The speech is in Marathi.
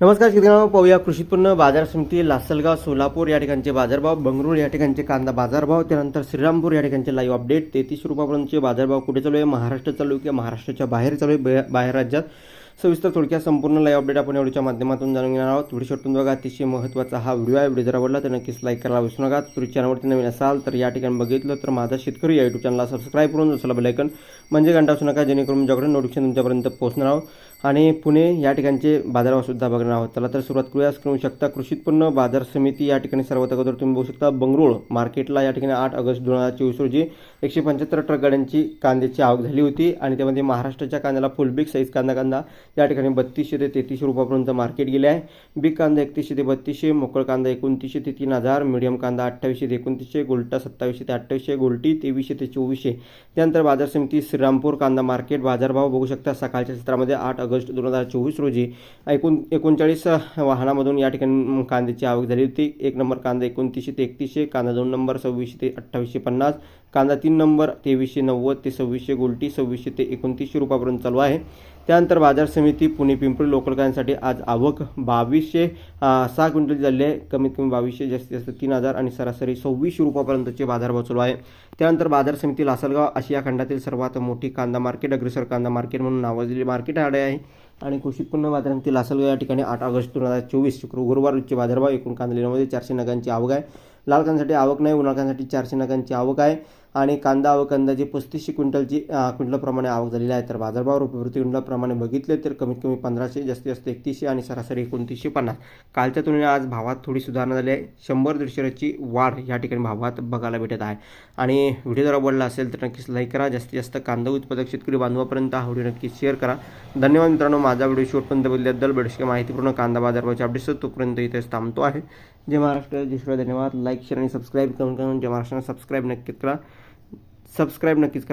नमस्कार शेतकऱ्यांना पाहूया कृषी उत्पन्न बाजार समिती लासलगाव सोलापूर या ठिकाणचे बाजारभाव बंगळूर या ठिकाणचे कांदा बाजारभाव त्यानंतर श्रीरामपूर या ठिकाणचे लाईव्ह अपडेट तेहतीस रुपयापर्यंतचे बाजारभाव कुठे चालू आहे? महाराष्ट्र चालू आहे किंवा महाराष्ट्राच्या बाहेर चालू आहे? बाहेर राज्यात. सविस्तर थोडक्यात संपूर्ण लाईव्ह अपडेट आपण एवढ्या माध्यमातून जाणून घेणार आहोत. व्हिडिओ शेवटून बघा अतिशय महत्त्वाचा हा व्हिडिओ आहे. व्हिडिओ जर आवडला तर नक्कीच लाईक करायला विसरू नका. तुम्ही चॅनलवरती नवीन असाल तर या ठिकाणी बघितलं तर माझा शेतकरी या यूट्यूब चॅनलला सबस्क्राईब करून दुसरा बेलायकन म्हणजे घंटा असू नका जेणेकरून तुमच्याकडे नोटिफिकेशन तुमच्यापर्यंत पोहोचणार आहोत. आणि पुणे या ठिकाणचे बाजारभावसुद्धा बघणार आहोत. चला तर सुरुवात करूया. करू शकता कृषी उत्पन्न बाजार समिती या ठिकाणी सर्वात अगोदर तुम्ही बघू शकता बंगळूर मार्केटला या ठिकाणी आठ ऑगस्ट दोन हजार चोवीस रोजी एकशे पंच्याहत्तर ट्रक गाड्यांची कांद्याची आवक झाली होती. आणि त्यामध्ये महाराष्ट्राच्या कांद्याला फुलबिक साईज कांदा कांदा या ठिकाणी बत्तीसशे ते तेहतीसशे रुपयापर्यंत मार्केट गेले आहे. बिग कांदा एकतीसशे ते बत्तीसशे मोकळ कांदा एकोणतीसशे ते तीन हजार मिडियम कांदा अठ्ठावीसशे ते एकोणतीसशे गोल्टा सत्तावीसशे ते अठ्ठावीसशे गोल्टी तेवीसशे ते चोवीसशे. त्यानंतर बाजार समिती श्रीरामपूर कांदा मार्केट बाजारभाव बघू शकता. सकाळच्या सत्रामध्ये आठ ऑगस्ट दोन हजार चोवीस रोजी एकूण एकोणचाळीस वाहनामधून या ठिकाणी कांद्याची आवक झाली होती. एक नंबर कांदा एकोणतीसशे ते एकतीसशे कांदा दोन नंबर सव्वीसशे ते अठ्ठावीसशे पन्नास कांदा तीन नंबर तेवीसशे नव्वद ते सव्वीसशे गोल्टी सव्वीसशे ते एकोणतीसशे रुपयापर्यंत चालू आहे. त्यानंतर बाजार समिती पुणे पिंपरी लोकलकरांसाठी आज आवक बावीसशे सहा क्विंटल झाली. आहे कमीत कमी बावीसशे जास्तीत जास्त तीन हजार आणि सरासरी सव्वीसशे रुपयापर्यंतचे बाजार बसलो आहे. त्यानंतर बाजार समिती लासलगाव आशिया खंडातील सर्वात मोठी कांदा मार्केट अग्रेसर कांदा मार्केट म्हणून नावाजलेली मार्केट आडे आहे. आणि कृषी उत्पन्न बाजार समिती लासलगाव या ठिकाणी आठ ऑगस्ट दोन हजार चोवीस शुक्र गुरुवार रोजचे बाजारभाव एकूण कांदा लिलावामध्ये चारशे नगांची आवक आहे. लाल कांद्यासाठी आवक नाही उन्हाळ कांद्यासाठी चारशे नगांची आवक आहे. आणि कांदा व कंदाची पस्तीसशे क्विंटलची क्विंटलप्रमाणे आवक झालेली आहे. तर बाजारभाव रुपये प्रति क्विंटलप्रमाणे बघितले तर कमीत कमी पंधराशे जास्तीत जास्त एकतीसशे आणि सरासरी एकोणतीसशे पन्नास. कालच्या तुलनेत आज भावात थोडी सुधारणा झाली आहे. शंभर दीडशेची वाढ या ठिकाणी भावात बघायला भेटत आहे. आणि व्हिडिओ जर आवडला असेल तर नक्कीच लाईक करा. जास्तीत जास्त कांदा उत्पादक शेतकरी बांधवापर्यंत हा व्हिडिओ नक्कीच शेअर करा. धन्यवाद मित्रांनो. माझा व्हिडिओ शेवटपर्यंत बदल्याबद्दल बेडशके माहितीपूर्ण कांदा बाजारभावाचे अपडेट्स तोपर्यंत इथेच थांबतो आहे. जय महाराष्ट्र. जय धन्यवाद. लाईक शेअर आणि सबस्क्राईब करून करून जय महाराष्ट्राला सबस्क्राईब नक्कीच करा. सबस्क्राईब नक्कीच करा.